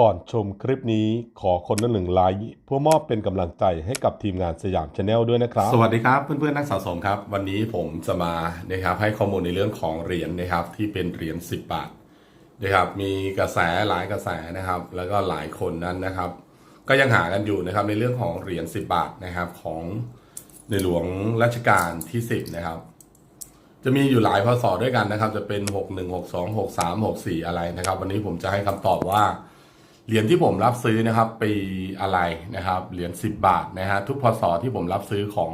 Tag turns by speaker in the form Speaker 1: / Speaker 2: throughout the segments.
Speaker 1: ก่อนชมคลิปนี้ขอคนละหนึ่งไลค์เพื่อมอบเป็นกำลังใจให้กับทีมงานสยามชาแนลด้วยนะครับ
Speaker 2: สวัสดีครับเพื่อนๆนักสะสมครับ วันนี้ผมจะมานะครับให้ข้อมูลในเรื่องของเหรียญนะครับที่เป็นเหรียญ10 บาทนะครับมีกระแสหลายกระแสนะครับ แล้วก็หลายคนนั้นนะครับ ก็ยังหากันอยู่นะครับในเรื่องของเหรียญ10 บาทนะครับของในหลวงรัชกาลที่ 10 นะครับ จะมีอยู่หลายพศด้วยกันนะครับ จะเป็น 61 62 63 64 อะไรนะครับ วันนี้ผมจะให้คำตอบว่า เหรียญที่ผมรับซื้อนะครับปีอะไรนะครับ เหรียญ10 บาทนะฮะทุกพศที่ผมรับซื้อของ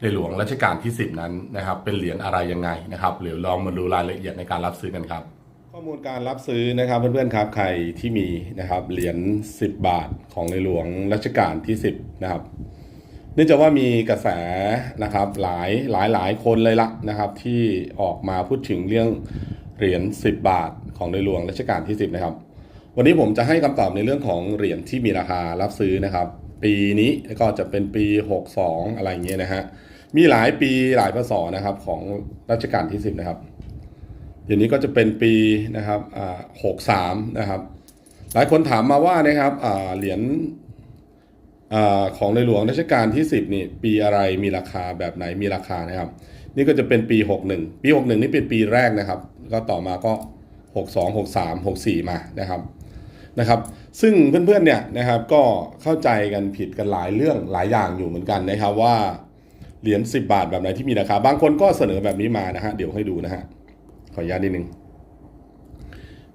Speaker 2: ในหลวงรัชกาลที่ 10 นั้นนะครับ เป็นเหรียญอะไรยังไงนะครับเดี๋ยวลองมาดูรายละเอียดในการรับซื้อกันครับ ข้อมูลการรับซื้อนะครับเพื่อนๆครับใครที่มีนะครับเหรียญ10 บาทของในหลวงรัชกาลที่ 10 นะครับเนื่องจากว่ามีกระแสนะครับหลายหลายหลายคนเลยละนะครับ ที่ออกมาพูดถึงเรื่องเหรียญ10 บาทของในหลวงรัชกาลที่ 10 นะครับ วันนี้ผมจะให้คำตอบในเรื่องของเหรียญที่มีราคารับซื้อนะครับ ปีนี้ก็จะเป็นปี 62 อะไรเงี้ยนะฮะ มีหลายปีหลายพศนะครับของรัชกาลที่ 10 นะครับเดี๋ยวนี้ก็จะเป็นปีนะครับอ่า63นะครับ หลายคนถามมาว่านะครับอ่าเหรียญอาของในหลวงรัชกาลที่ 10นี่ปีอะไรมีราคาแบบไหนมีราคานะครับ นี่ก็จะเป็นปี 61 ปี 61 นี่เป็นปีแรกนะครับ ก็ต่อมาก็ 62 63 64 มานะครับ นะครับ ซึ่งเพื่อนๆเนี่ยนะครับก็เข้าใจกันผิดกันหลายเรื่องหลายอย่างอยู่เหมือนกันนะครับว่าเหรียญ10 บาทแบบไหนที่มีราคาบางคนก็เสนอแบบนี้มานะฮะเดี๋ยวให้ดูนะฮะขออนุญาตนิดนึง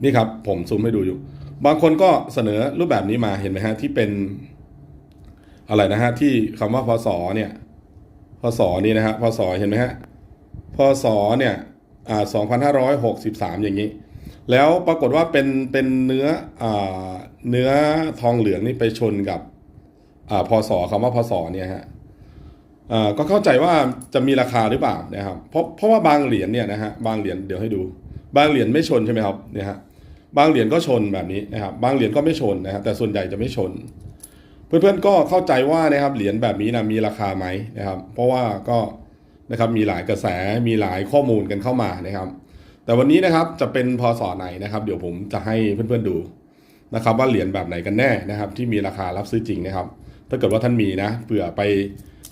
Speaker 2: นี่ครับผมซูมให้ดูอยู่ บางคนก็เสนอรูปแบบนี้มาเห็นไหมฮะที่เป็นอะไรนะฮะที่คำว่าพศเนี่ยพศนี่นะฮะพศเห็นไหมฮะพศเนี่ยอ่า2563อย่างนี้ แล้วปรากฏว่าเป็นเป็นเนื้ออเนื้อทองเหลืองนี่ไปชนกับอ่าพศคำว่าพอศเนี่ยฮะก็เข้าใจว่าจะมีราคาหรือเปล่านะครับเพราะเพราะว่าบางเหรียญเนี่ยนะฮะบางเหรียญเดี๋ยวให้ดู บางเหรียญไม่ชนใช่ไหมครับเนี่ยฮะบางเหรียญก็ชนแบบนี้นะครับบางเหรียญก็ไม่ชนนะครับแต่ส่วนใหญ่จะไม่ชน เพื่อนๆก็เข้าใจว่านะครับเหรียญแบบนี้นะมีราคาไหมนะครับเพราะว่าก็นะครับมีหลายกระแสมีหลายข้อมูลกันเข้ามานะครับ แต่วันนี้นะครับจะเป็นพศไหนนะครับ เดี๋ยวผมจะให้เพื่อนๆดูนะครับ ว่าเหรียญแบบไหนกันแน่นะครับ ที่มีราคารับซื้อจริงนะครับ ถ้าเกิดว่าท่านมีนะเผื่อไป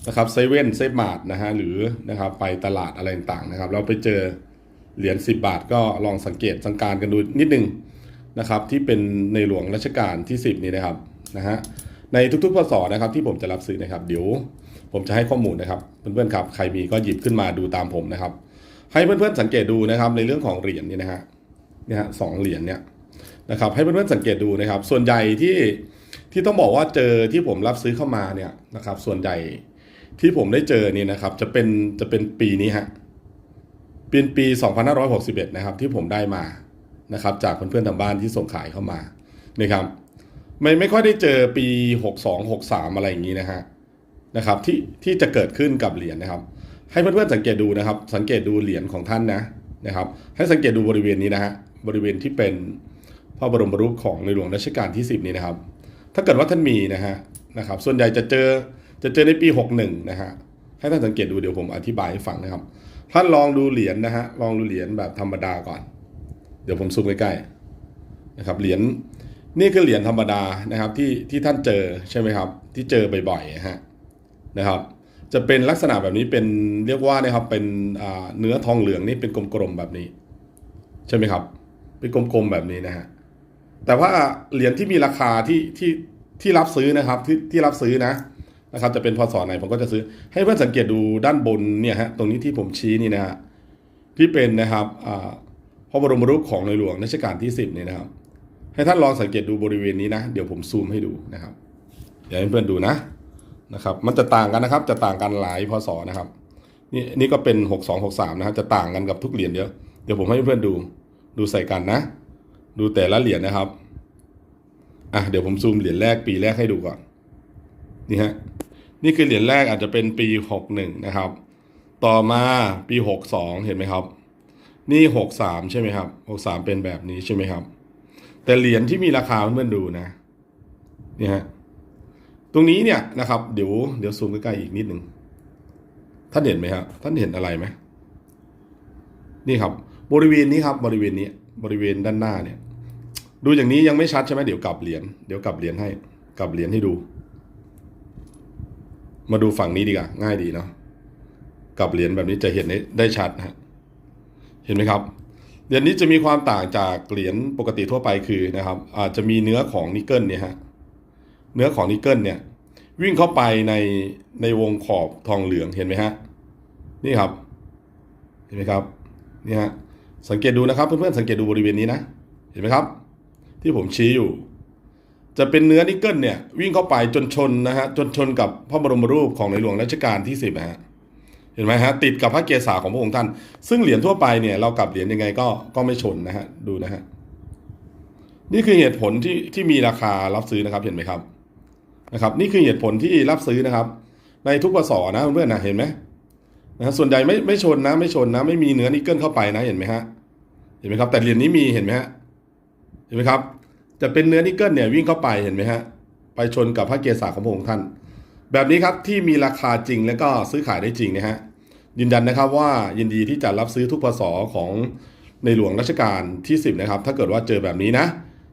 Speaker 2: นะครับเซเว่นเซฟมาร์ทนะฮะหรือนะครับไปตลาดอะไรต่างๆนะครับแล้วไปเจอเหรียญ10 บาท ก็ลองสังเกตสังการกันดูนิดนึงนะครับ ที่เป็นในหลวงรัชกาลที่ 10 นี้นะครับนะฮะในทุกๆพศนะครับที่ผมจะรับซื้อนะครับ เดี๋ยวผมจะให้ข้อมูลนะครับเพื่อนๆครับใครมีก็หยิบขึ้นมาดูตามผมนะครับ ให้เพื่อนๆสังเกตดูนะครับในเรื่องของเหรียญนี่นะฮะเนี่ยฮะสองเหรียญเนี่ยนะครับให้เพื่อนๆสังเกตดูนะครับ ส่วนใหญ่ที่ที่ต้องบอกว่าเจอที่ผมรับซื้อเข้ามาเนี่ยนะครับ ส่วนใหญ่ที่ผมได้เจอนี่นะครับ จะเป็นจะเป็นปีนี้ฮะเป็นปี 2561 นะครับ ที่ผมได้มานะครับ จากเพื่อนๆทางบ้านที่ส่งขายเข้ามานะครับ ไม่ไม่ค่อยได้เจอปี 62 63 อะไรอย่างนี้นะฮะนะครับที่ที่จะเกิดขึ้นกับเหรียญนะครับ ให้เพื่อนๆสังเกตดูนะครับ สังเกตดูเหรียญของท่านนะนะครับ ให้สังเกตดูบริเวณนี้นะฮะบริเวณที่เป็นพระบรมรูปของในหลวงรัชกาลที่ 10 นี้นะครับ ถ้าเกิดว่าท่านมีนะฮะนะครับ ส่วนใหญ่จะเจอจะเจอในปี 61 นะฮะให้ท่านสังเกตดูเดี๋ยวผมอธิบายให้ฟังนะครับ ท่านลองดูเหรียญนะฮะลองดูเหรียญแบบธรรมดาก่อน เดี๋ยวผมซูมใกล้ๆนะครับเหรียญนี่คือเหรียญธรรมดานะครับที่ที่ท่านเจอใช่ไหมครับ ที่เจอบ่อยๆฮะนะครับ จะเป็นลักษณะแบบนี้เป็นเรียกว่านะครับเป็นเนื้อทองเหลืองนี่เป็นกลมๆแบบนี้ ใช่ไหมครับ เป็นกลมๆแบบนี้นะฮะแต่ว่าเหรียญที่มีราคาที่ที่ที่รับซื้อนะครับที่ที่รับซื้อนะนะครับ จะเป็นพศไหนผมก็จะซื้อ ให้เพื่อนสังเกตดูด้านบนเนี่ยฮะตรงนี้ที่ผมชี้นี่นะฮะที่เป็นนะครับพระบรมรูปของในหลวงรัชกาลที่สิบนี่นะครับ ให้ท่านลองสังเกตดูบริเวณนี้นะ เดี๋ยวผมซูมให้ดูนะครับ เดี๋ยวให้เพื่อนดูนะ นะครับ มันจะต่างกันนะครับ จะต่างกันหลายพศนะครับ นี่นี่ก็เป็นหกสองหกสามนะครับ จะต่างกันกับทุกเหรียญเยอะเดี๋ยวผมให้เพื่อนดู ดูใส่กันนะ ดูแต่ละเหรียญนะครับ อะเดี๋ยวผมซูมเหรียญแรกปีแรกให้ดูก่อน นี่ฮะ นี่คือเหรียญแรกอาจจะเป็นปีหกหนึ่งนะครับ ต่อมาปีหกสองเห็นไหมครับ นี่หกสามใช่ไหมครับหกสามเป็นแบบนี้ใช่ไหมครับ แต่เหรียญที่มีราคาเพื่อนดูนะ นี่ฮะ ตรงนี้เนี่ยนะครับ เดี๋ยวเดี๋ยวซูมใกล้ๆอีกนิดหนึ่งท่านเห็นไหมครับท่านเห็นอะไรไหมนี่ครับ บริเวณนี้ครับ บริเวณนี้ บริเวณด้านหน้าเนี่ย ดูอย่างนี้ยังไม่ชัดใช่ไหมเดี๋ยวกลับเหรียญเดี๋ยวกลับเหรียญให้กลับเหรียญให้ดู มาดูฝั่งนี้ดีกว่าง่ายดีเนาะกลับเหรียญแบบนี้จะเห็นได้ได้ชัดนะฮะเห็นไหมครับเหรียญนี้จะมีความต่างจากเหรียญปกติทั่วไปคือนะครับ อาจจะมีเนื้อของนิกเกิลเนี่ยฮะ เนื้อของนิกเกิลเนี่ย วิ่งเข้าไปในในวงขอบทองเหลืองเห็นไหมฮะ นี่ครับ เห็นไหมครับ นี่ฮะ สังเกตดูนะครับ เพื่อนๆสังเกตดูบริเวณนี้นะ เห็นไหมครับ ที่ผมชี้อยู่ จะเป็นเนื้อนิกเกิลเนี่ย วิ่งเข้าไปจนชนนะฮะ จนชนกับพระบรมรูปของในหลวงรัชกาลที่สิบฮะเห็นไหมฮะติดกับพระเกศาของพระองค์ท่าน ซึ่งเหรียญทั่วไปเนี่ยเรากลับเหรียญยังไงก็ก็ไม่ชนนะฮะดูนะฮะนี่คือเหตุผลที่ที่มีราคารับซื้อนะครับเห็นไหมครับ นะครับ นี่คือเหตุผลที่รับซื้อนะครับ ในทุกปศนะเพื่อนๆนะเห็นไหมนะฮะส่วนใหญ่ไม่ไม่ชนนะ ไม่ชนนะ ไม่มีเนื้อนิกเกิลเข้าไปนะเห็นไหมฮะเห็นไหมครับ แต่เหรียญนี้มีเห็นไหมฮะเห็นไหมครับ จะเป็นเนื้อนิกเกิลเนี่ยวิ่งเข้าไปเห็นไหมฮะไปชนกับพระเกศาของพระองค์ท่าน แบบนี้ครับที่มีราคาจริงแล้วก็ซื้อขายได้จริงนะฮะยืนยันนะครับว่ายินดีที่จะรับซื้อทุกพศของในหลวงรัชกาลที่ 10 นะครับ ถ้าเกิดว่าเจอแบบนี้นะ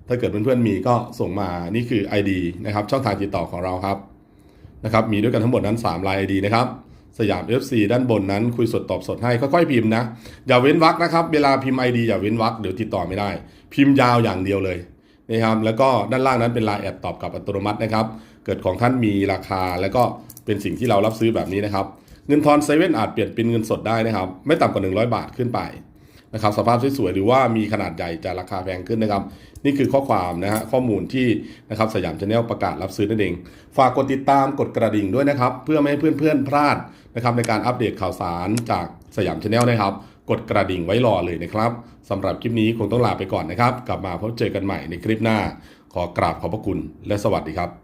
Speaker 2: ถ้าเกิดเพื่อนๆมีก็ส่งมานี่คือ ID นะครับช่องทางติดต่อของเราครับนะครับมีด้วยกันทั้งหมดนั้น3ลาย ID นะครับสยาม FC ด้านบนนั้นคุยสดตอบสดให้ค่อยๆพิมพ์นะ อย่าเว้นวรรคนะครับเวลาพิมพ์ ID อย่าเว้นวรรคเดี๋ยวติดต่อไม่ได้ พิมพ์ยาวอย่างเดียวเลยนะครับแล้วก็ด้านล่างนั้นเป็นลน์แอดตอบกลับอัตโนมัตินะครับเกิดของท่านมีราคาแล้วก็เป็นสิ่งที่เรารับซื้อแบบนี้นะครับ เงินทอนเซเว่นอาจเปลี่ยนเป็นเงินสดได้นะครับ ไม่ต่ำกว่า 100 บาทขึ้นไป นะครับสภาพสวยๆหรือว่ามีขนาดใหญ่จะราคาแพงขึ้นนะครับ นี่คือข้อความนะฮะข้อมูลที่นะครับสยามชาแนลประกาศรับซื้อนั่นเอง ฝากกดติดตามกดกระดิ่งด้วยนะครับ เพื่อไม่ให้เพื่อนๆพลาดนะครับในการอัปเดตข่าวสารจากสยามชาแนลนะครับ กดกระดิ่งไว้รอเลยนะครับสำหรับคลิปนี้คงต้องลาไปก่อนนะครับ กลับมาพบเจอกันใหม่ในคลิปหน้า ขอกราบขอบพระคุณและสวัสดีครับ